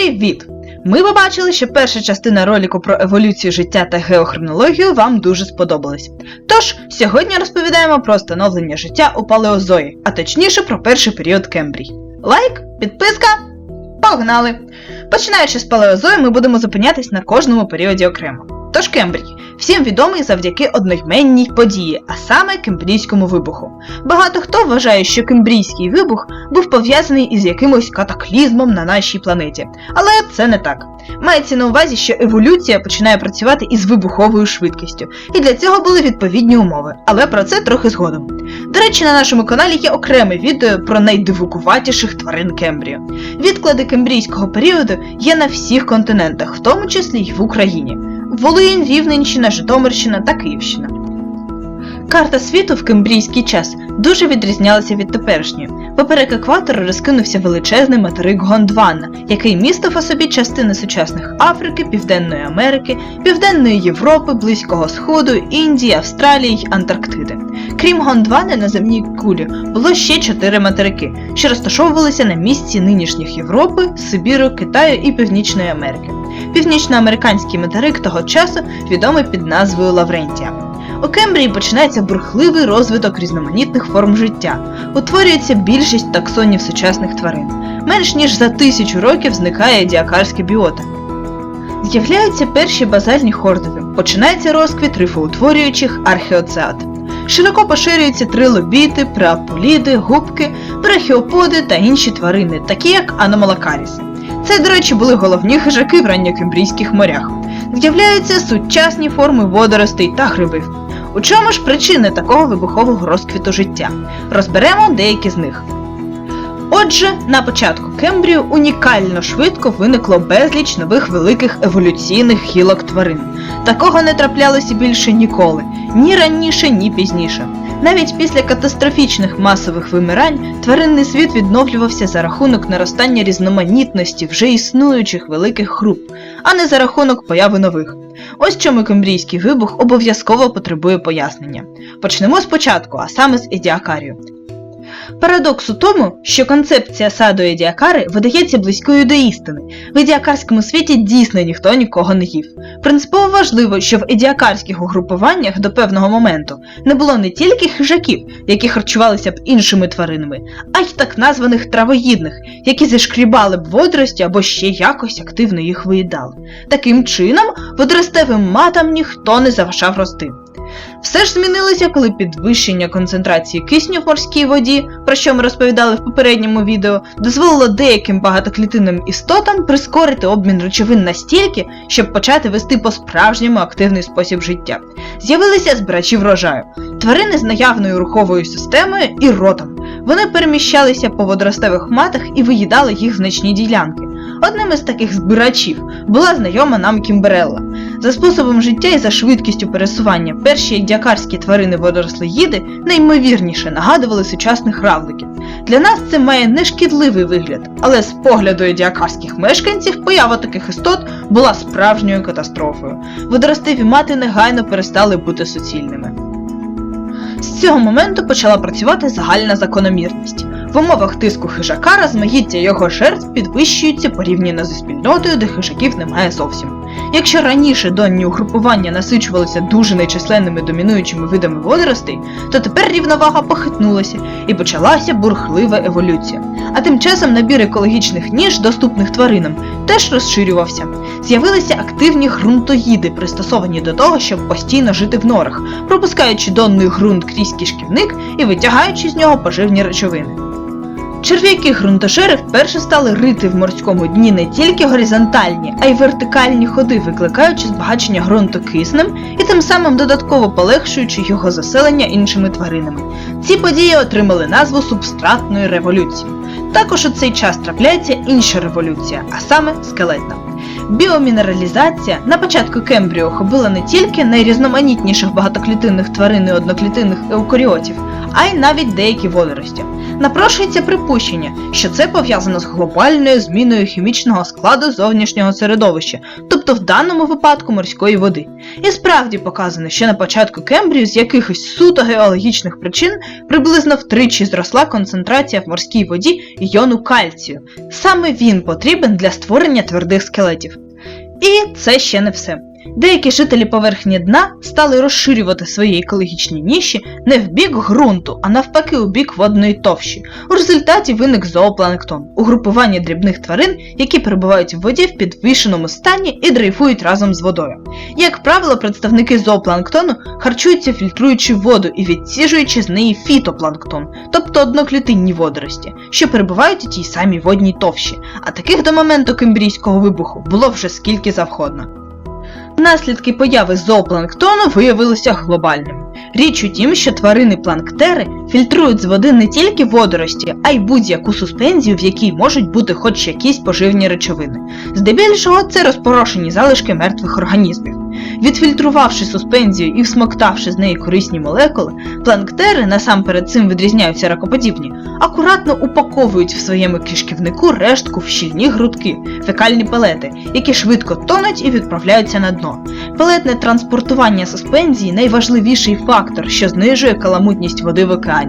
Привіт! Ми побачили, що перша частина роліку про еволюцію життя та геохронологію вам дуже сподобалась. Тож, сьогодні розповідаємо про становлення життя у палеозої, а точніше про перший період Кембрій. Лайк, підписка, погнали! Починаючи з палеозою, ми будемо зупинятись на кожному періоді окремо. Тож Кембрій всім відомий завдяки одноіменній події, а саме Кембрійському вибуху. Багато хто вважає, що Кембрійський вибух був пов'язаний із якимось катаклізмом на нашій планеті. Але це не так. Мається на увазі, що еволюція починає працювати із вибуховою швидкістю, і для цього були відповідні умови, але про це трохи згодом. До речі, на нашому каналі є окреме відео про найдивукуватіших тварин Кембрію. Відклади кембрійського періоду є на всіх континентах, в тому числі й в Україні. Волинь, Рівненщина, Житомирщина та Київщина. Карта світу в кембрійський час дуже відрізнялася від теперішньої. Поперек екватора розкинувся величезний материк Гондвана, який містив у собі частини сучасних Африки, Південної Америки, Південної Європи, Близького Сходу, Індії, Австралії й Антарктиди. Крім Гондвани, на земній кулі було ще чотири материки, що розташовувалися на місці нинішніх Європи, Сибіру, Китаю і Північної Америки. Північноамериканський материк того часу відомий під назвою Лаврентія. У Кембрії починається бурхливий розвиток різноманітних форм життя. Утворюється більшість таксонів сучасних тварин. Менш ніж за тисячу років зникає діакарська біота. З'являються перші базальні хордові, починається розквіт рифоутворюючих археоцеат. Широко поширюються трилобіти, преаполіди, губки, брахіоподи та інші тварини, такі як аномалакаріси. Це, до речі, були головні хижаки в ранньокембрійських морях. З'являються сучасні форми водоростей та грибів. У чому ж причини такого вибухового розквіту життя? Розберемо деякі з них. Отже, на початку Кембрію унікально швидко виникло безліч нових великих еволюційних гілок тварин. Такого не траплялося більше ніколи, ні раніше, ні пізніше. Навіть після катастрофічних масових вимирань тваринний світ відновлювався за рахунок наростання різноманітності вже існуючих великих груп, а не за рахунок появи нових. Ось чому кембрійський вибух обов'язково потребує пояснення. Почнемо спочатку, а саме з Едіакарію. Парадокс у тому, що концепція саду Едіакари видається близькою до істини. В едіакарському світі дійсно ніхто нікого не їв. Принципово важливо, що в едіакарських угрупуваннях до певного моменту не було не тільки хижаків, які харчувалися б іншими тваринами, а й так названих травоїдних, які зашкрібали б водорості або ще якось активно їх виїдали. Таким чином, водоростевим матам ніхто не заважав рости. Все ж змінилося, коли підвищення концентрації кисню в морській воді, про що ми розповідали в попередньому відео, дозволило деяким багатоклітинним істотам прискорити обмін речовин настільки, щоб почати вести по-справжньому активний спосіб життя. З'явилися збирачі врожаю, тварини з наявною руховою системою і ротом. Вони переміщалися по водоростевих матах і виїдали їх значні ділянки. Одним із таких збирачів була знайома нам Кімберелла. За способом життя і за швидкістю пересування перші діакарські тварини водорослеїди найімовірніше нагадували сучасних равликів. Для нас це має нешкідливий вигляд, але з погляду діакарських мешканців поява таких істот була справжньою катастрофою. Водоростеві мати негайно перестали бути суцільними. З цього моменту почала працювати загальна закономірність. В умовах тиску хижака розмаїття його жертв підвищується порівняно зі спільнотою, де хижаків немає зовсім. Якщо раніше донні угрупування насичувалися дуже нечисленними домінуючими видами водоростей, то тепер рівновага похитнулася і почалася бурхлива еволюція. А тим часом набір екологічних ніж, доступних тваринам, теж розширювався. З'явилися активні ґрунтоїди, пристосовані до того, щоб постійно жити в норах, пропускаючи донний ґрунт крізь кишківник і витягаючи з нього поживні речовини. Черв'яки ґрунтошери вперше стали рити в морському дні не тільки горизонтальні, а й вертикальні ходи, викликаючи збагачення ґрунту киснем і тим самим додатково полегшуючи його заселення іншими тваринами. Ці події отримали назву субстратної революції. Також у цей час трапляється інша революція, а саме скелетна. Біомінералізація на початку Кембрію охопила не тільки найрізноманітніших багатоклітинних тварин і одноклітинних еукаріотів, а й навіть деякі водорості. Напрошується припущення, що це пов'язано з глобальною зміною хімічного складу зовнішнього середовища, тобто в даному випадку морської води. І справді показано, що на початку Кембрію з якихось суто геологічних причин приблизно втричі зросла концентрація в морській воді йону кальцію. Саме він потрібен для створення твердих скелетів. І це ще не все. Деякі жителі поверхні дна стали розширювати свої екологічні ніші не в бік ґрунту, а навпаки у бік водної товщі. У результаті виник зоопланктон угрупування дрібних тварин, які перебувають в воді в підвищеному стані і дрейфують разом з водою. Як правило, представники зоопланктону харчуються фільтруючи воду і відсіжуючи з неї фітопланктон, тобто одноклітинні водорості, що перебувають у тій самій водній товщі, а таких до моменту кембрійського вибуху було вже скільки завгодно. Наслідки появи зоопланктону виявилися глобальними. Річ у тім, що тварини планктери фільтрують з води не тільки водорості, а й будь-яку суспензію, в якій можуть бути хоч якісь поживні речовини. Здебільшого це розпорошені залишки мертвих організмів. Відфільтрувавши суспензію і всмоктавши з неї корисні молекули, планктери, насамперед цим відрізняються ракоподібні, акуратно упаковують в своєму кишківнику рештку в щільні грудки, фекальні пелети, які швидко тонуть і відправляються на дно. Пелетне транспортування суспензії найважливіший фактор, що знижує каламутність води в океані.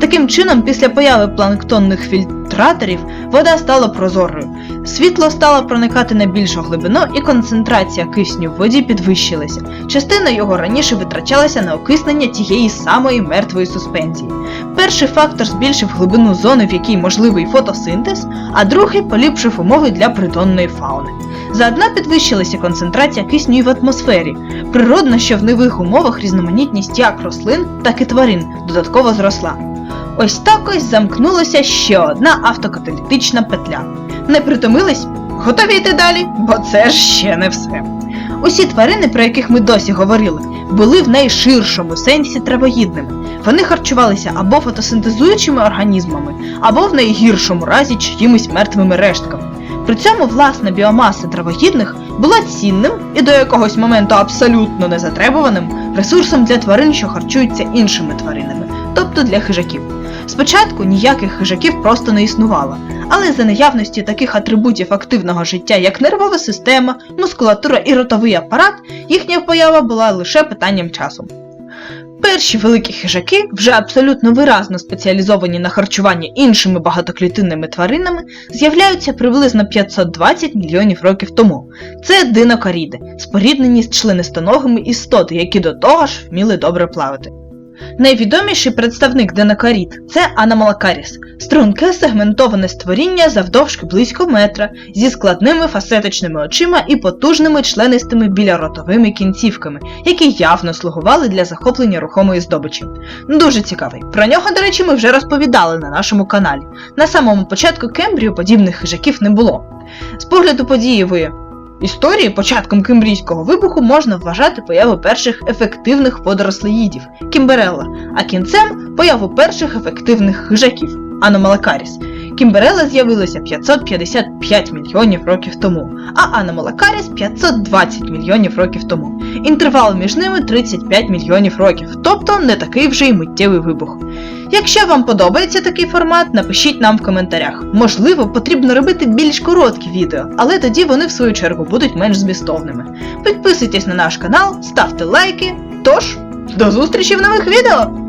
Таким чином, після появи планктонних фільтраторів вода стала прозорою. Світло стало проникати на більшу глибину і концентрація кисню в воді підвищилася. Частина його раніше витрачалася на окиснення тієї самої мертвої суспензії. Перший фактор збільшив глибину зони, в якій можливий фотосинтез, а другий поліпшив умови для притонної фауни. Заодно підвищилася концентрація кисню в атмосфері. Природно, що в нових умовах різноманітність як рослин, так і тварин додатково зросла. Ось так ось замкнулася ще одна автокаталітична петля. Не притомились? Готові йти далі? Бо це ж ще не все. Усі тварини, про яких ми досі говорили, були в найширшому сенсі травоїдними. Вони харчувалися або фотосинтезуючими організмами, або в найгіршому разі чиїмось мертвими рештками. При цьому власна біомаса травоїдних була цінним і до якогось моменту абсолютно незатребуваним ресурсом для тварин, що харчуються іншими тваринами, тобто для хижаків. Спочатку ніяких хижаків просто не існувало, але за наявності таких атрибутів активного життя, як нервова система, мускулатура і ротовий апарат, їхня поява була лише питанням часу. Перші великі хижаки, вже абсолютно виразно спеціалізовані на харчуванні іншими багатоклітинними тваринами, з'являються приблизно 520 мільйонів років тому. Це динокаріди, споріднені з членистоногими істоти, які до того ж вміли добре плавати. Найвідоміший представник динокарід це Аномалакаріс, струнке сегментоване створіння завдовжки близько метра, зі складними фасеточними очима і потужними членистими біляротовими кінцівками, які явно слугували для захоплення рухомої здобичі. Дуже цікавий. Про нього, до речі, ми вже розповідали на нашому каналі. На самому початку Кембрію подібних хижаків не було. З погляду подієвої історії початком кембрійського вибуху можна вважати появу перших ефективних водорослеїдів Кімберелла, а кінцем появу перших ефективних хижаків Аномалакаріс. Кімберела з'явилася 555 мільйонів років тому, а Аномалакаріс 520 мільйонів років тому. Інтервал між ними 35 мільйонів років, тобто не такий вже й миттєвий вибух. Якщо вам подобається такий формат, напишіть нам в коментарях. Можливо, потрібно робити більш короткі відео, але тоді вони в свою чергу будуть менш змістовними. Підписуйтесь на наш канал, ставте лайки. Тож, до зустрічі в нових відео!